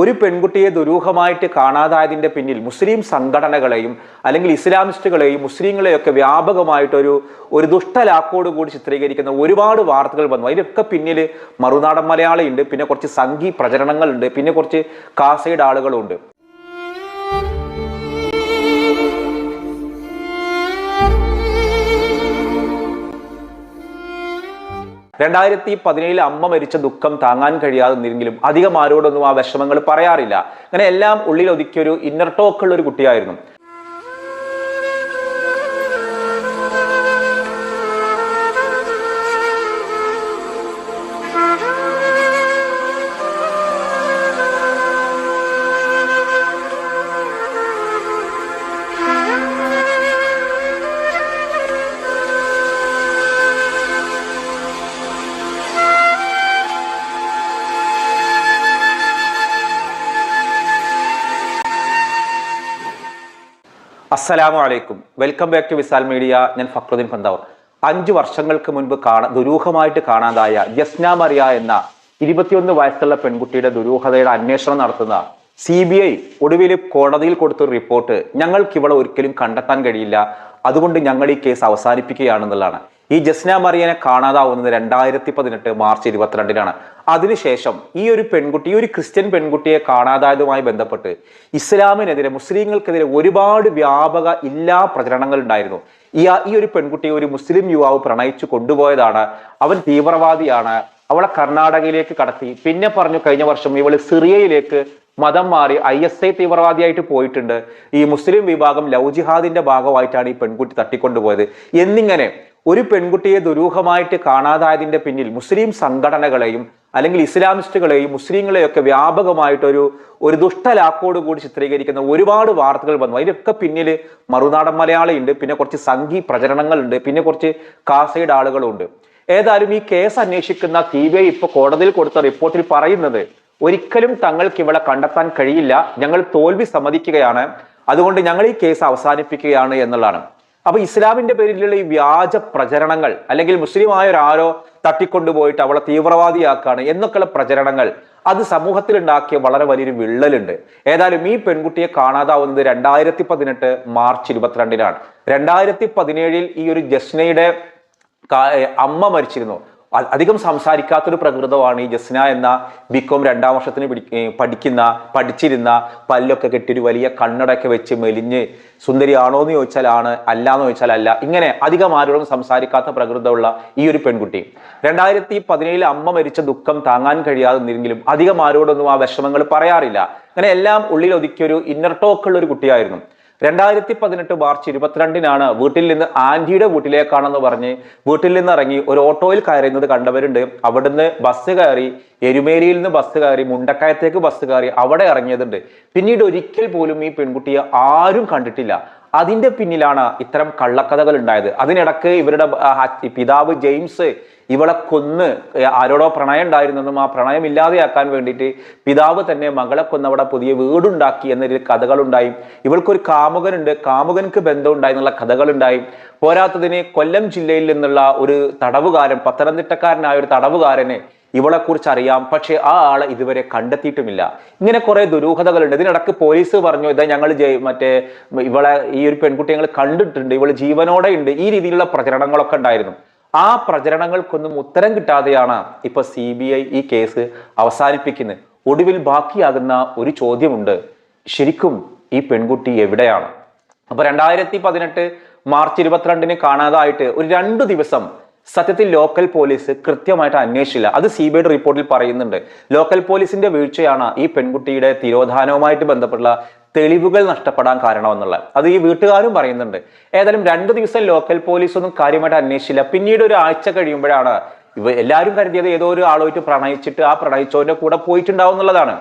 ഒരു പെൺകുട്ടിയെ ദുരൂഹമായിട്ട് കാണാതായതിന്റെ പിന്നിൽ മുസ്ലിം സംഘടനകളെയും അല്ലെങ്കിൽ ഇസ്ലാമിസ്റ്റുകളെയും മുസ്ലിങ്ങളെയൊക്കെ വ്യാപകമായിട്ടൊരു ഒരു ദുഷ്ടലാക്കോട് കൂടി ചിത്രീകരിക്കുന്ന ഒരുപാട് വാർത്തകൾ വന്നു. അതിനൊക്കെ പിന്നിൽ മറുനാടൻ മലയാളിയുണ്ട് പിന്നെ കുറച്ച് സംഘി പ്രചരണങ്ങളുണ്ട് പിന്നെ കുറച്ച് കാസൈഡ് ആളുകളുണ്ട്. രണ്ടായിരത്തി പതിനേഴിൽ അമ്മ മരിച്ച ദുഃഖം താങ്ങാൻ കഴിയാതെ നിന്നെങ്കിലും അധികം ആരോടൊന്നും ആ വിഷമങ്ങൾ പറയാറില്ല. അങ്ങനെ എല്ലാം ഉള്ളിൽ ഒതുക്കിയൊരു ഇന്നർ ടോക്കുള്ള ഒരു കുട്ടിയായിരുന്നു. അസ്സലാമു അലൈക്കും. Welcome back to Visal media ഞാൻ ഫക്രുദ്ദീൻ പന്താവർ. അഞ്ചു വർഷങ്ങൾക്ക് മുൻപ് കാണാ ദുരൂഹമായിട്ട് കാണാതായ ജസ്ന മറിയ എന്ന ഇരുപത്തിയൊന്ന് വയസ്സുള്ള പെൺകുട്ടിയുടെ ദുരൂഹതയുടെ അന്വേഷണം നടത്തുന്ന സി ബി ഐ ഒടുവിൽ കോടതിയിൽ കൊടുത്തൊരു റിപ്പോർട്ട് ഞങ്ങൾക്ക് ഇവളെ ഒരിക്കലും കണ്ടെത്താൻ കഴിയില്ല. അതുകൊണ്ട് ഞങ്ങൾ ഈ കേസ് അവസാനിപ്പിക്കുകയാണെന്നുള്ളതാണ് ഈ ജസ്ന മറിയനെ കാണാതാവുന്നത് രണ്ടായിരത്തി പതിനെട്ട് മാർച്ച് ഇരുപത്തിരണ്ടിനാണ്. അതിനുശേഷം ഈ ഒരു പെൺകുട്ടി ഈ ഒരു ക്രിസ്ത്യൻ പെൺകുട്ടിയെ കാണാതായതുമായി ബന്ധപ്പെട്ട് ഇസ്ലാമിനെതിരെ മുസ്ലിങ്ങൾക്കെതിരെ ഒരുപാട് വ്യാപക ഇല്ലാ പ്രചരണങ്ങൾ ഉണ്ടായിരുന്നു. ഈ ഈ ഒരു പെൺകുട്ടിയെ ഒരു മുസ്ലിം യുവാവ് പ്രണയിച്ചു കൊണ്ടുപോയതാണ്. അവൻ തീവ്രവാദിയാണ്. അവളെ കർണാടകയിലേക്ക് കടത്തി. പിന്നെ പറഞ്ഞു കഴിഞ്ഞ വർഷം ഇവൾ സിറിയയിലേക്ക് മതം മാറി ഐ എസ് ഐ തീവ്രവാദിയായിട്ട് പോയിട്ടുണ്ട്. ഈ മുസ്ലിം വിഭാഗം ലൗജിഹാദിന്റെ ജിഹാദിന്റെ ഭാഗമായിട്ടാണ് ഈ പെൺകുട്ടി തട്ടിക്കൊണ്ടുപോയത്. എന്നിങ്ങനെ ഒരു പെൺകുട്ടിയെ ദുരൂഹമായിട്ട് കാണാതായതിന്റെ പിന്നിൽ മുസ്ലിം സംഘടനകളെയും അല്ലെങ്കിൽ ഇസ്ലാമിസ്റ്റുകളെയും മുസ്ലിങ്ങളെയൊക്കെ വ്യാപകമായിട്ടൊരു ഒരു ദുഷ്ടലാക്കോട് കൂടി ചിത്രീകരിക്കുന്ന ഒരുപാട് വാർത്തകൾ വന്നു. അതിനൊക്കെ പിന്നിൽ മറുനാടൻ മലയാളിയുണ്ട് പിന്നെ കുറച്ച് സംഘി പ്രചരണങ്ങളുണ്ട് പിന്നെ കുറച്ച് കാസൈഡ് ആളുകളുണ്ട്. ഏതായാലും ഈ കേസ് അന്വേഷിക്കുന്ന സി ബി ഐ ഇപ്പൊ കോടതിയിൽ കൊടുത്ത റിപ്പോർട്ടിൽ പറയുന്നത് ഒരിക്കലും തങ്ങൾക്ക് ഇവളെ കണ്ടെത്താൻ കഴിയില്ല ഞങ്ങൾ തോൽവി സമ്മതിക്കുകയാണ് അതുകൊണ്ട് ഞങ്ങൾ ഈ കേസ് അവസാനിപ്പിക്കുകയാണ് എന്നുള്ളതാണ്. അപ്പൊ ഇസ്ലാമിന്റെ പേരിലുള്ള ഈ വ്യാജ പ്രചരണങ്ങൾ അല്ലെങ്കിൽ മുസ്ലിമായ ഒരാരോ തട്ടിക്കൊണ്ടുപോയിട്ട് അവളെ തീവ്രവാദിയാക്കാണ് എന്നൊക്കെയുള്ള പ്രചരണങ്ങൾ അത് സമൂഹത്തിൽ ഉണ്ടാക്കിയ വളരെ വലിയൊരു വിള്ളലുണ്ട്. ഏതായാലും ഈ പെൺകുട്ടിയെ കാണാതാവുന്നത് രണ്ടായിരത്തി പതിനെട്ട് മാർച്ച് ഇരുപത്തിരണ്ടിനാണ്. രണ്ടായിരത്തി പതിനേഴിൽ ഈ ഒരു ജസ്നയുടെ അമ്മ മരിച്ചിരുന്നു. അധികം സംസാരിക്കാത്തൊരു പ്രകൃതമാണ് ഈ ജസ്ന എന്ന ബികോം രണ്ടാം വർഷത്തിന് പിടി- പഠിക്കുന്ന പഠിച്ചിരുന്ന പല്ലൊക്കെ കെട്ടി ഒരു വലിയ കണ്ണടയൊക്കെ വെച്ച് മെലിഞ്ഞ് സുന്ദരിയാണോ എന്ന് ചോദിച്ചാൽ ആണ് അല്ല എന്ന് ചോദിച്ചാൽ അല്ല. ഇങ്ങനെ അധികം ആരോടും സംസാരിക്കാത്ത പ്രകൃതമുള്ള ഈ ഒരു പെൺകുട്ടി. രണ്ടായിരത്തി പതിനേഴിൽ അമ്മ മരിച്ച ദുഃഖം താങ്ങാൻ കഴിയാതെ നിന്നെങ്കിലും അധികം ആരോടൊന്നും ആ വിഷമങ്ങൾ പറയാറില്ല. അങ്ങനെ എല്ലാം ഉള്ളിൽ ഒതുക്കിയൊരു ഇന്നർ ടോക്കുള്ള ഒരു കുട്ടിയായിരുന്നു. രണ്ടായിരത്തി പതിനെട്ട് മാർച്ച് ഇരുപത്തിരണ്ടിനാണ് വീട്ടിൽ നിന്ന് ആന്റിയുടെ വീട്ടിലേക്കാണെന്ന് പറഞ്ഞ് വീട്ടിൽ നിന്ന് ഇറങ്ങി ഒരു ഓട്ടോയിൽ കയറുന്നത് കണ്ടവരുണ്ട്. അവിടുന്ന് ബസ് കയറി എരുമേലിയിൽ നിന്ന് ബസ് കയറി മുണ്ടക്കയത്തേക്ക് ബസ് കയറി അവിടെ ഇറങ്ങിയതുണ്ട്. പിന്നീട് ഒരിക്കൽ പോലും ഈ പെൺകുട്ടിയെ ആരും കണ്ടിട്ടില്ല. അതിന്റെ പിന്നിലാണ് ഇത്തരം കള്ളക്കഥകൾ ഉണ്ടായത്. അതിനിടക്ക് ഇവരുടെ പിതാവ് ജെയിംസ് ഇവളെ കൊന്ന് ആരോടോ പ്രണയം ഉണ്ടായിരുന്നെന്നും ആ പ്രണയം ഇല്ലാതെയാക്കാൻ വേണ്ടിയിട്ട് പിതാവ് തന്നെ മകളെ കൊന്നവിടെ പുതിയ വീടുണ്ടാക്കി എന്നൊരു കഥകളുണ്ടായി. ഇവൾക്കൊരു കാമുകനുണ്ട്. ബന്ധം ബന്ധമുണ്ടായി എന്നുള്ള കഥകളുണ്ടായി. പോരാത്തതിന് കൊല്ലം ജില്ലയിൽ നിന്നുള്ള ഒരു തടവുകാരൻ പത്തനംതിട്ടക്കാരനായ ഒരു തടവുകാരനെ ഇവളെ കുറിച്ച് അറിയാം പക്ഷെ ആ ആളെ ഇതുവരെ കണ്ടെത്തിയിട്ടുമില്ല. ഇങ്ങനെ കുറെ ദുരൂഹതകളുണ്ട്. ഇതിനിടക്ക് പോലീസ് പറഞ്ഞു ഇതാ ഞങ്ങൾ മറ്റേ ഇവളെ ഈ ഒരു പെൺകുട്ടി ഞങ്ങൾ കണ്ടിട്ടുണ്ട്. ഇവൾ ജീവനോടെ ഉണ്ട്. ഈ രീതിയിലുള്ള പ്രചരണങ്ങളൊക്കെ ഉണ്ടായിരുന്നു. ആ പ്രചരണങ്ങൾക്കൊന്നും ഉത്തരം കിട്ടാതെയാണ് ഇപ്പൊ സി ബി ഐ ഈ കേസ് അവസാനിപ്പിക്കുന്നത്. ഒടുവിൽ ബാക്കിയാകുന്ന ഒരു ചോദ്യമുണ്ട്. ശരിക്കും ഈ പെൺകുട്ടി എവിടെയാണ്? അപ്പൊ രണ്ടായിരത്തി പതിനെട്ട് മാർച്ച് ഇരുപത്തിരണ്ടിന് കാണാതായിട്ട് ഒരു രണ്ടു ദിവസം സത്യത്തിൽ ലോക്കൽ പോലീസ് കൃത്യമായിട്ട് അന്വേഷിച്ചില്ല. അത് സി ബി ഐയുടെ റിപ്പോർട്ടിൽ പറയുന്നുണ്ട്. ലോക്കൽ പോലീസിന്റെ വീഴ്ചയാണ് ഈ പെൺകുട്ടിയുടെ തിരോധാനവുമായിട്ട് ബന്ധപ്പെട്ട തെളിവുകൾ നഷ്ടപ്പെടാൻ കാരണമെന്നുള്ളത്. അത് ഈ വീട്ടുകാരും പറയുന്നുണ്ട്. ഏതായാലും രണ്ട് ദിവസം ലോക്കൽ പോലീസ് ഒന്നും കാര്യമായിട്ട് അന്വേഷിച്ചില്ല. പിന്നീട് ഒരു ആഴ്ച കഴിയുമ്പോഴാണ് ഇവ എല്ലാവരും കരുതിയത് ഏതോ ഒരു ആളുമായിട്ട് പ്രണയിച്ചിട്ട് ആ പ്രണയിച്ചവന്റെ കൂടെ പോയിട്ടുണ്ടാവും എന്നുള്ളതാണ്.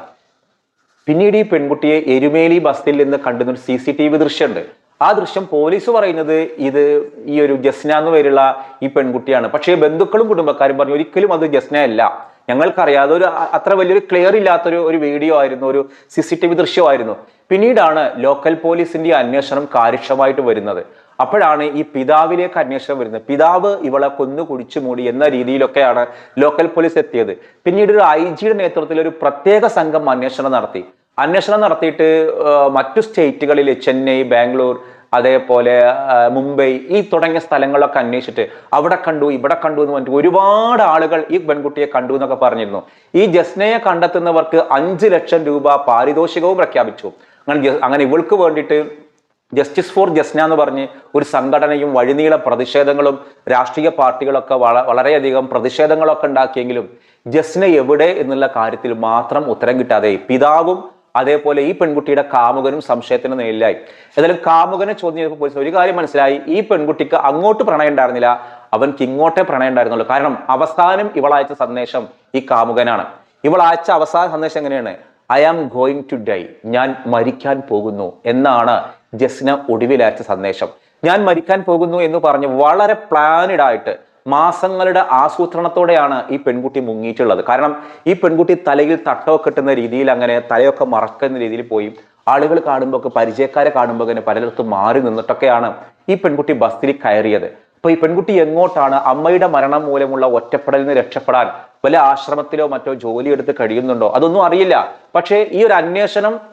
പിന്നീട് ഈ പെൺകുട്ടിയെ എരുമേലി ബസ്സിൽ നിന്ന് കണ്ടുന്ന ഒരു സി സി ടി വി ദൃശ്യമുണ്ട്. ആ ദൃശ്യം പോലീസ് പറയുന്നത് ഇത് ഈ ഒരു ജസ്ന എന്ന് പേരുള്ള ഈ പെൺകുട്ടിയാണ്. പക്ഷേ ബന്ധുക്കളും കുടുംബക്കാരും പറഞ്ഞു ഒരിക്കലും അത് ജസ്ന അല്ല. ഞങ്ങൾക്കറിയാതെ ഒരു അത്ര വലിയൊരു ക്ലിയർ ഇല്ലാത്തൊരു ഒരു വീഡിയോ ആയിരുന്നു ഒരു സി സി ടി വി ദൃശ്യമായിരുന്നു. പിന്നീടാണ് ലോക്കൽ പോലീസിന്റെ അന്വേഷണം കാര്യക്ഷമമായിട്ട് വരുന്നത്. അപ്പോഴാണ് ഈ പിതാവിലേക്ക് അന്വേഷണം വരുന്നത്. പിതാവ് ഇവളെ കൊന്നു കുടിച്ചു മൂടി എന്ന രീതിയിലൊക്കെയാണ് ലോക്കൽ പോലീസ് എത്തിയത്. പിന്നീട് ഒരു ഐ ജിയുടെ നേതൃത്വത്തിൽ ഒരു പ്രത്യേക സംഘം അന്വേഷണം നടത്തി. അന്വേഷണം നടത്തിയിട്ട് മറ്റു സ്റ്റേറ്റുകളിൽ ചെന്നൈ ബാംഗ്ലൂർ അതേപോലെ മുംബൈ ഈ തുടങ്ങിയ സ്ഥലങ്ങളൊക്കെ അന്വേഷിച്ചിട്ട് അവിടെ കണ്ടു ഇവിടെ കണ്ടു എന്ന് പറഞ്ഞിട്ട് ഒരുപാട് ആളുകൾ ഈ പെൺകുട്ടിയെ കണ്ടു എന്നൊക്കെ പറഞ്ഞിരുന്നു. ഈ ജസ്നയെ കണ്ടെത്തുന്നവർക്ക് അഞ്ച് ലക്ഷം രൂപ പാരിതോഷികവും പ്രഖ്യാപിച്ചു. അങ്ങനെ അങ്ങനെ ഇവൾക്ക് വേണ്ടിയിട്ട് ജസ്റ്റിസ് ഫോർ ജസ്ന എന്ന് പറഞ്ഞ് ഒരു സംഘടനയും വഴിനീള പ്രതിഷേധങ്ങളും രാഷ്ട്രീയ പാർട്ടികളൊക്കെ വള- വളരെയധികം പ്രതിഷേധങ്ങളൊക്കെ ഉണ്ടാക്കിയെങ്കിലും ജസ്ന എവിടെ എന്നുള്ള കാര്യത്തിൽ മാത്രം ഉത്തരം കിട്ടാതെ പിതാവും അതേപോലെ ഈ പെൺകുട്ടിയുടെ കാമുകനും സംശയത്തിന് നേരിലായി. ഏതായാലും കാമുകനെ ചോദ്യം ചെയ്തപ്പോൾ പോലീസ് ഒരു കാര്യം മനസ്സിലായി. ഈ പെൺകുട്ടിക്ക് അങ്ങോട്ട് പ്രണയം ഉണ്ടായിരുന്നില്ല. അവൻക്ക് ഇങ്ങോട്ടേ പ്രണയം ഉണ്ടായിരുന്നുള്ളൂ. കാരണം അവസാനം ഇവളയച്ച സന്ദേശം ഈ കാമുകനാണ്. ഇവൾ അയച്ച അവസാന സന്ദേശം എങ്ങനെയാണ്? I am going to die ഞാൻ മരിക്കാൻ പോകുന്നു എന്നാണ് ജസ്ന ഒടുവിൽ അയച്ച സന്ദേശം. ഞാൻ മരിക്കാൻ പോകുന്നു എന്ന് പറഞ്ഞ് വളരെ പ്ലാനിഡായിട്ട് മാസങ്ങളുടെ ആസൂത്രണത്തോടെയാണ് ഈ പെൺകുട്ടി മുങ്ങിയിട്ടുള്ളത്. കാരണം ഈ പെൺകുട്ടി തലയിൽ തട്ടോ കെട്ടുന്ന രീതിയിൽ അങ്ങനെ തലയൊക്കെ മറക്കുന്ന രീതിയിൽ പോയി. ആളുകൾ കാണുമ്പോൾ പരിചയക്കാരെ കാണുമ്പോൾ തന്നെ പലയിടത്തും മാറി നിന്നിട്ടൊക്കെയാണ് ഈ പെൺകുട്ടി ബസ്സിൽ കയറിയത്. അപ്പൊ ഈ പെൺകുട്ടി എങ്ങോട്ടാണ്? അമ്മയുടെ മരണം മൂലമുള്ള ഒറ്റപ്പെടലിൽ നിന്ന് രക്ഷപ്പെടാൻ വല്ല ആശ്രമത്തിലോ മറ്റോ ജോലിയെടുത്ത് കഴിയുന്നുണ്ടോ? അതൊന്നും അറിയില്ല. പക്ഷേ ഈ ഒരു അന്വേഷണം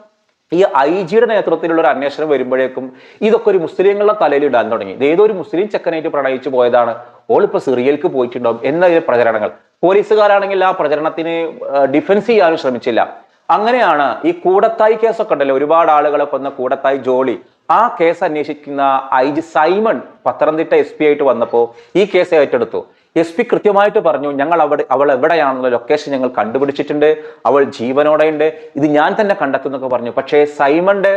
ഈ ഐ ജിയുടെ നേതൃത്വത്തിലുള്ള ഒരു അന്വേഷണം വരുമ്പോഴേക്കും ഇതൊക്കെ ഒരു മുസ്ലിങ്ങളുടെ തലയിൽ ഇടാൻ തുടങ്ങി. ഏതോ ഒരു മുസ്ലിം ചെക്കനായിട്ട് പ്രണയിച്ചു പോയതാണ്. ഓളിപ്പോ സിറിയൽക്ക് പോയിട്ടുണ്ടാവും എന്നതിലെ പ്രചരണങ്ങൾ. പോലീസുകാരാണെങ്കിൽ ആ പ്രചരണത്തിന് ഡിഫൻസ് ചെയ്യാനും ശ്രമിച്ചില്ല. അങ്ങനെയാണ് ഈ കൂടത്തായി കേസൊക്കെ ഉണ്ടല്ലോ. ഒരുപാട് ആളുകളെ കൊന്ന കൂടത്തായി ജോളി. ആ കേസ് അന്വേഷിക്കുന്ന I G Simon Pathanamthitta S P ആയിട്ട് വന്നപ്പോൾ ഈ കേസ് ഏറ്റെടുത്തു. എസ് പി കൃത്യമായിട്ട് പറഞ്ഞു ഞങ്ങൾ അവിടെ അവൾ എവിടെയാണെന്നുള്ള ലൊക്കേഷൻ ഞങ്ങൾ കണ്ടുപിടിച്ചിട്ടുണ്ട് അവൾ ജീവനോടെ ഉണ്ട് ഇത് ഞാൻ തന്നെ കണ്ടെത്തുന്നൊക്കെ പറഞ്ഞു. പക്ഷേ സൈമന്റെ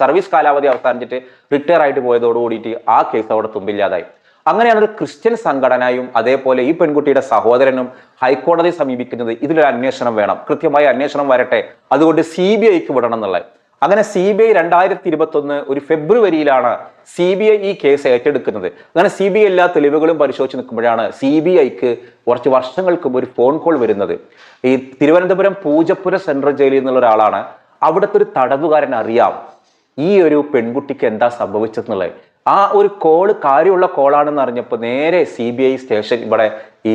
സർവീസ് കാലാവധി അവസാനിച്ചിട്ട് റിട്ടയർ ആയിട്ട് പോയതോടുകൂടിയിട്ട് ആ കേസ് അവിടെ തുമ്പില്ലാതായി. അങ്ങനെയാണ് ഒരു ക്രിസ്ത്യൻ സംഘടനയും അതേപോലെ ഈ പെൺകുട്ടിയുടെ സഹോദരനും ഹൈക്കോടതി സമീപിക്കുന്നത്. ഇതിലൊരു അന്വേഷണം വേണം കൃത്യമായ അന്വേഷണം വരട്ടെ അതുകൊണ്ട് സി ബി ഐക്ക് വിടണം എന്നുള്ളത്. അങ്ങനെ സി ബി ഐ രണ്ടായിരത്തി ഇരുപത്തി ഒന്ന് ഒരു ഫെബ്രുവരിയിലാണ് സി ബി ഐ ഈ കേസ് ഏറ്റെടുക്കുന്നത്. അങ്ങനെ സി ബി ഐ എല്ലാ തെളിവുകളും പരിശോധിച്ച് നിൽക്കുമ്പോഴാണ് സി ബി ഐക്ക് കുറച്ച് വർഷങ്ങൾക്ക് ഒരു ഫോൺ കോൾ വരുന്നത്. ഈ തിരുവനന്തപുരം പൂജപ്പുര സെൻട്രൽ ജയിലിൽ നിന്നുള്ള ഒരാളാണ്. അവിടുത്തെ ഒരു തടവുകാരൻ അറിയാം ഈ ഒരു പെൺകുട്ടിക്ക് എന്താ സംഭവിച്ചതെന്നുള്ളത്. ആ ഒരു കോൾ കാര്യമുള്ള കോളാണെന്ന് അറിഞ്ഞപ്പോൾ നേരെ സി ബി ഐ സ്റ്റേഷൻ ഇവിടെ ഈ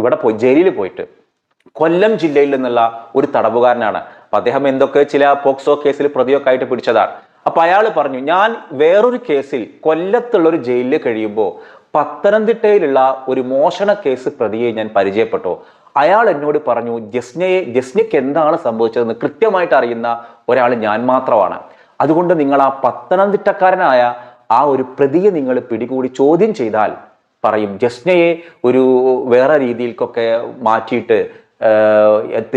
ഇവിടെ പോയി ജയിലിൽ പോയിട്ട് കൊല്ലം ജില്ലയിൽ നിന്നുള്ള ഒരു തടവുകാരനാണ്. അപ്പൊ അദ്ദേഹം എന്തൊക്കെ ചില പോക്സോ കേസിൽ പ്രതിയൊക്കെ ആയിട്ട് പിടിച്ചതാണ്. അപ്പൊ അയാൾ പറഞ്ഞു ഞാൻ വേറൊരു കേസിൽ കൊല്ലത്തുള്ള ഒരു ജയിലിൽ കഴിയുമ്പോൾ പത്തനംതിട്ടയിലുള്ള ഒരു മോഷണ കേസ് പ്രതിയെ ഞാൻ പരിചയപ്പെട്ടു. അയാൾ എന്നോട് പറഞ്ഞു ജസ്നയെ ജസ്നയ്ക്ക് എന്താണ് സംഭവിച്ചതെന്ന് കൃത്യമായിട്ട് അറിയുന്ന ഒരാൾ ഞാൻ മാത്രമാണ്. അതുകൊണ്ട് നിങ്ങൾ ആ പത്തനംതിട്ടക്കാരനായ ആ ഒരു പ്രതിയെ നിങ്ങൾ പിടികൂടി ചോദ്യം ചെയ്താൽ പറയും ജസ്നയെ ഒരു വേറെ രീതിയിൽക്കൊക്കെ മാറ്റിയിട്ട്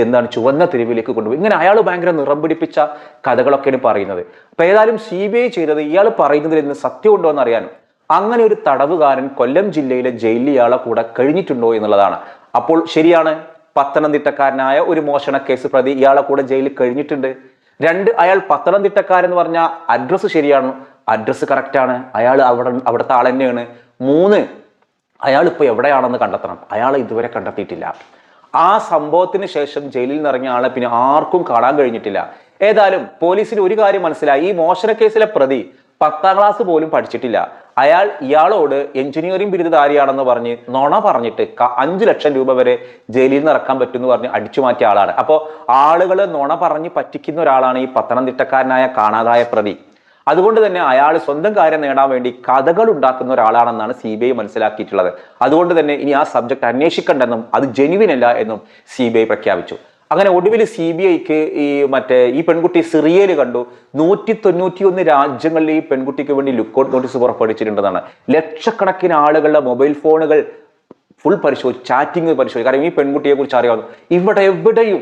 എന്താണ് ചുവന്ന തെരുവിലേക്ക് കൊണ്ടുപോയി. ഇങ്ങനെ അയാൾ ഭയങ്കര നിറം പിടിപ്പിച്ച കഥകളൊക്കെയാണ് പറയുന്നത്. അപ്പൊ ഏതായാലും സി ബി ഐ ചെയ്തത് ഇയാൾ പറയുന്നതിൽ നിന്ന് സത്യം ഉണ്ടോ എന്ന് അറിയാനും അങ്ങനെ ഒരു തടവുകാരൻ കൊല്ലം ജില്ലയിലെ ജയിലിൽ ഇയാളെ കൂടെ കഴിഞ്ഞിട്ടുണ്ടോ എന്നുള്ളതാണ്. അപ്പോൾ ശരിയാണ് പത്തനംതിട്ടക്കാരനായ ഒരു മോഷണ കേസ് പ്രതി ഇയാളെ കൂടെ ജയിലിൽ കഴിഞ്ഞിട്ടുണ്ട്. രണ്ട് അയാൾ പത്തനംതിട്ടക്കാരൻ എന്ന് പറഞ്ഞ അഡ്രസ്സ് ശരിയാണ്. അഡ്രസ്സ് ആണ്. അയാൾ അവിടെ അവിടുത്തെ ആൾ തന്നെയാണ്. മൂന്ന് അയാൾ ഇപ്പോൾ എവിടെയാണെന്ന് കണ്ടെത്തണം. അയാൾ ഇതുവരെ കണ്ടെത്തിയിട്ടില്ല. ആ സംഭവത്തിന് ശേഷം ജയിലിൽ നിന്ന് ഇറങ്ങിയ ആളെ പിന്നെ ആർക്കും കാണാൻ കഴിഞ്ഞിട്ടില്ല. ഏതായാലും പോലീസിന് ഒരു കാര്യം മനസ്സിലായി. ഈ മോഷണ കേസിലെ പ്രതി പത്താം ക്ലാസ് പോലും പഠിച്ചിട്ടില്ല. അയാൾ ഇയാളോട് എഞ്ചിനീയറിംഗ് ബിരുദധാരിയാണെന്ന് പറഞ്ഞ് നുണ പറഞ്ഞിട്ട് അഞ്ചു ലക്ഷം രൂപ വരെ ജയിലിൽ നിന്ന് ഇറക്കാൻ പറ്റുമെന്ന് പറഞ്ഞ് അടിച്ചു മാറ്റിയ ആളാണ്. അപ്പോൾ ആളുകൾ നുണ പറഞ്ഞ് പറ്റിക്കുന്ന ഒരാളാണ് ഈ പത്തനംതിട്ടക്കാരനായ കാണാതായ പ്രതി. അതുകൊണ്ട് തന്നെ അയാൾ സ്വന്തം കാര്യം നേടാൻ വേണ്ടി കഥകൾ ഉണ്ടാക്കുന്ന ഒരാളാണെന്നാണ് സി ബി ഐ മനസ്സിലാക്കിയിട്ടുള്ളത്. അതുകൊണ്ട് തന്നെ ഇനി ആ സബ്ജക്ട് അന്വേഷിക്കണ്ടെന്നും അത് ജെനുവിൻ അല്ല എന്നും സി ബി ഐ പ്രഖ്യാപിച്ചു. അങ്ങനെ ഒടുവിൽ സി ബി ഐക്ക് ഈ മറ്റേ ഈ പെൺകുട്ടി സിറിയയിൽ കണ്ടു. നൂറ്റി തൊണ്ണൂറ്റി ഒന്ന് രാജ്യങ്ങളിൽ ഈ പെൺകുട്ടിക്ക് വേണ്ടി ലുക്കൗട്ട് നോട്ടീസ് പുറപ്പെടുവിച്ചിട്ടുണ്ടെന്നാണ്. ലക്ഷക്കണക്കിന് ആളുകളുടെ മൊബൈൽ ഫോണുകൾ ഫുൾ പരിശോധിച്ച് ചാറ്റിംഗ് പരിശോധിച്ചു കാരണം ഈ പെൺകുട്ടിയെ കുറിച്ച് അറിയാവുന്നു ഇവിടെ എവിടെയും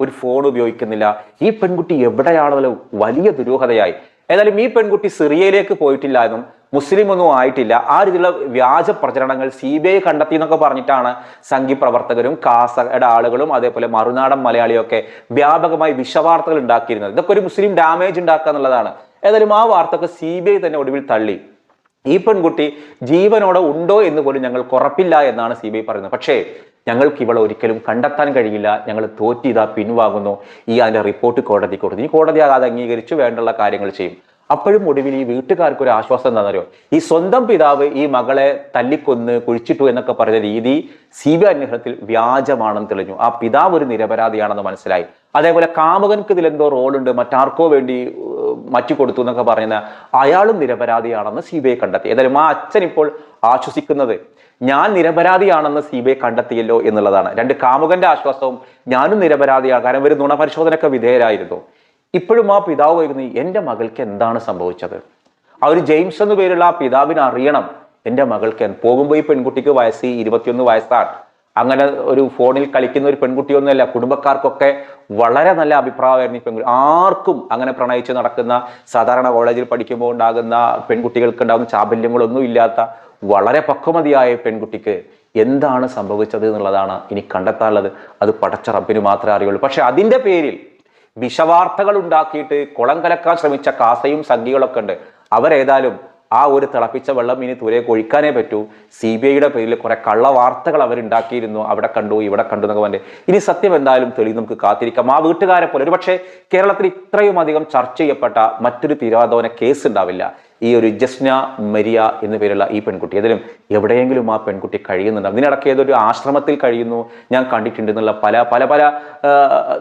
ഒരു ഫോൺ ഉപയോഗിക്കുന്നില്ല. ഈ പെൺകുട്ടി എവിടെയാണെങ്കിലും വലിയ ദുരൂഹതയായി. ഏതായാലും ഈ പെൺകുട്ടി സിറിയയിലേക്ക് പോയിട്ടില്ല എന്നും മുസ്ലിം ഒന്നും ആയിട്ടില്ല. ആ രീതിയിലുള്ള വ്യാജ പ്രചരണങ്ങൾ സി ബി ഐ കണ്ടെത്തി എന്നൊക്കെ പറഞ്ഞിട്ടാണ് സംഘി പ്രവർത്തകരും കാസയുടെ ആളുകളും അതേപോലെ മറുനാടൻ മലയാളിയൊക്കെ വ്യാപകമായി വിഷവാർത്തകൾ ഉണ്ടാക്കിയിരുന്നത്. ഇതൊക്കെ ഒരു മുസ്ലിം ഡാമേജ് ഉണ്ടാക്കുക എന്നുള്ളതാണ്. ഏതായാലും ആ വാർത്തയൊക്കെ സി ബി ഐ തന്നെ ഒടുവിൽ തള്ളി. ഈ പെൺകുട്ടി ജീവനോടെ ഉണ്ടോ എന്ന് പോലും ഞങ്ങൾക്ക് ഉറപ്പില്ല എന്നാണ് സി ബി ഐ പറയുന്നത്. പക്ഷേ ഞങ്ങൾക്ക് ഇവളെ ഒരിക്കലും കണ്ടെത്താൻ കഴിയില്ല. ഞങ്ങൾ തോറ്റി ഇതാ പിൻവാങ്ങുന്നു. ഈ അതിന്റെ റിപ്പോർട്ട് കോടതി കൊടുത്തു. ഈ കോടതി അത് അംഗീകരിച്ചു വേണ്ടുള്ള കാര്യങ്ങൾ ചെയ്യും. അപ്പോഴും ഒടുവിൽ ഈ വീട്ടുകാർക്ക് ഒരു ആശ്വാസം എന്താണെന്നറിയോ? ഈ സ്വന്തം പിതാവ് ഈ മകളെ തല്ലിക്കൊന്ന് കുഴിച്ചിട്ടു എന്നൊക്കെ പറഞ്ഞ രീതി സി ബി അന്വേഷണത്തിൽ വ്യാജമാണെന്ന് തെളിഞ്ഞു. ആ പിതാവ് ഒരു നിരപരാധിയാണെന്ന് മനസ്സിലായി. അതേപോലെ കാമുകൻക്ക് ഇതിലെന്തോ റോളുണ്ട് മറ്റാർക്കോ വേണ്ടി മാറ്റി കൊടുത്തു എന്നൊക്കെ പറയുന്ന അയാളും നിരപരാധിയാണെന്ന് സി ബി ഐ കണ്ടെത്തി. ഏതായാലും ആ അച്ഛൻ ഇപ്പോൾ ആശ്വസിക്കുന്നത് ഞാൻ നിരപരാധിയാണെന്ന് സി ബി ഐ കണ്ടെത്തിയല്ലോ എന്നുള്ളതാണ്. രണ്ട് കാമുകന്റെ ആശ്വാസവും ഞാനും നിരപരാധിയാണ്. കാരണം ഒരു നുണപരിശോധനയ്ക്ക് വിധേയരായിരുന്നു. ഇപ്പോഴും ആ പിതാവ് വൈകുന്നു എന്റെ മകൾക്ക് എന്താണ് സംഭവിച്ചത്? ആ ഒരു ജെയിംസ് എന്ന പേരുള്ള ആ പിതാവിനെ അറിയണം. എന്റെ മകൾക്ക് പോകുമ്പോൾ ഈ പെൺകുട്ടിക്ക് വയസ്സ് ഇരുപത്തിയൊന്ന് വയസ്സാണ്. അങ്ങനെ ഒരു ഫോണിൽ കളിക്കുന്ന ഒരു പെൺകുട്ടിയൊന്നുമല്ല. കുടുംബക്കാർക്കൊക്കെ വളരെ നല്ല അഭിപ്രായമായിരുന്നു ഈ പെൺകുട്ടി. ആർക്കും അങ്ങനെ പ്രണയിച്ച് നടക്കുന്ന സാധാരണ കോളേജിൽ പഠിക്കുമ്പോൾ ഉണ്ടാകുന്ന പെൺകുട്ടികൾക്ക് ഉണ്ടാകുന്ന ചാബല്യങ്ങളൊന്നും ഇല്ലാത്ത വളരെ പക്വമതിയായ പെൺകുട്ടിക്ക് എന്താണ് സംഭവിച്ചത് എന്നുള്ളതാണ് ഇനി കണ്ടെത്താനുള്ളത്. അത് പടച്ച റബ്ബിന് മാത്രമേ അറിയുള്ളൂ. പക്ഷെ അതിന്റെ പേരിൽ വിഷവാർത്തകൾ ഉണ്ടാക്കിയിട്ട് കുളം കലക്കാൻ ശ്രമിച്ച കാസയും സംഖ്യകളൊക്കെ ഉണ്ട്. അവരേതായാലും ആ ഒരു തിളപ്പിച്ച വെള്ളം ഇനി തുരേക്ക് ഒഴിക്കാനേ പറ്റൂ. സി ബി ഐയുടെ പേരിൽ കുറെ കള്ള വാർത്തകൾ അവരുണ്ടാക്കിയിരുന്നു. അവിടെ കണ്ടു ഇവിടെ കണ്ടു എന്നൊക്കെ പറഞ്ഞ് ഇനി സത്യം എന്തായാലും തെളിയും നമുക്ക് കാത്തിരിക്കാം. ആ വീട്ടുകാരെ പോലെ ഒരു പക്ഷേ കേരളത്തിൽ ഇത്രയും അധികം ചർച്ച ചെയ്യപ്പെട്ട മറ്റൊരു തിരുവാതോന കേസ് ഉണ്ടാവില്ല. ഈ ഒരു ജസ്ന മരിയ എന്ന പേരുള്ള ഈ പെൺകുട്ടി ഏതിലും എവിടെയെങ്കിലും ആ പെൺകുട്ടി കഴിയുന്നുണ്ട് അതിനിടയ്ക്ക് ഏതൊരു ആശ്രമത്തിൽ കഴിയുന്നു ഞാൻ കണ്ടിട്ടുണ്ട് എന്നുള്ള പല പല പല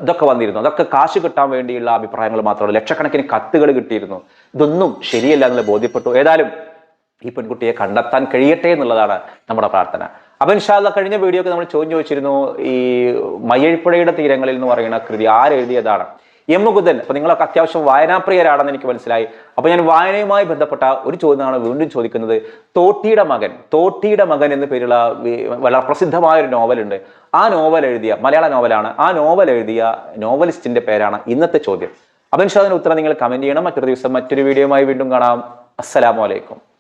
ഇതൊക്കെ വന്നിരുന്നു. അതൊക്കെ കാശ് കിട്ടാൻ വേണ്ടിയുള്ള അഭിപ്രായങ്ങൾ മാത്രമല്ല ലക്ഷക്കണക്കിന് കത്തുകൾ കിട്ടിയിരുന്നു. ഇതൊന്നും ശരിയല്ല എന്നുള്ള ബോധ്യപ്പെട്ടു. ഏതായാലും ഈ പെൺകുട്ടിയെ കണ്ടെത്താൻ കഴിയട്ടെ എന്നുള്ളതാണ് നമ്മുടെ പ്രാർത്ഥന. അപ്പൻ ഇൻഷാല്ല കഴിഞ്ഞ വീഡിയോക്ക് നമ്മൾ ചോദ്യം ചോദിച്ചിരുന്നു ഈ മയ്യഴിപ്പുഴയുടെ തീരങ്ങളിൽ എന്ന് പറയുന്ന കൃതി ആരെഴുതിയതാണ്? എം മുകുന്ദൻ അപ്പൊ നിങ്ങളൊക്കെ അത്യാവശ്യം വായനാപ്രിയരാണെന്ന് എനിക്ക് മനസ്സിലായി. അപ്പൊ ഞാൻ വായനയുമായി ബന്ധപ്പെട്ട ഒരു ചോദ്യമാണ് വീണ്ടും ചോദിക്കുന്നത്. തോട്ടിയുടെ മകൻ തോട്ടിയുടെ മകൻ എന്ന പേരുള്ള വളരെ പ്രസിദ്ധമായ ഒരു നോവലുണ്ട്. ആ നോവൽ എഴുതിയ മലയാള നോവലാണ്. ആ നോവൽ എഴുതിയ നോവലിസ്റ്റിന്റെ പേരാണ് ഇന്നത്തെ ചോദ്യം. അതിന് ഉത്തരം നിങ്ങൾ കമന്റ് ചെയ്യണം. മറ്റൊരു ദിവസം മറ്റൊരു വീഡിയോയുമായി വീണ്ടും കാണാം. അസ്സലാമു അലൈക്കും.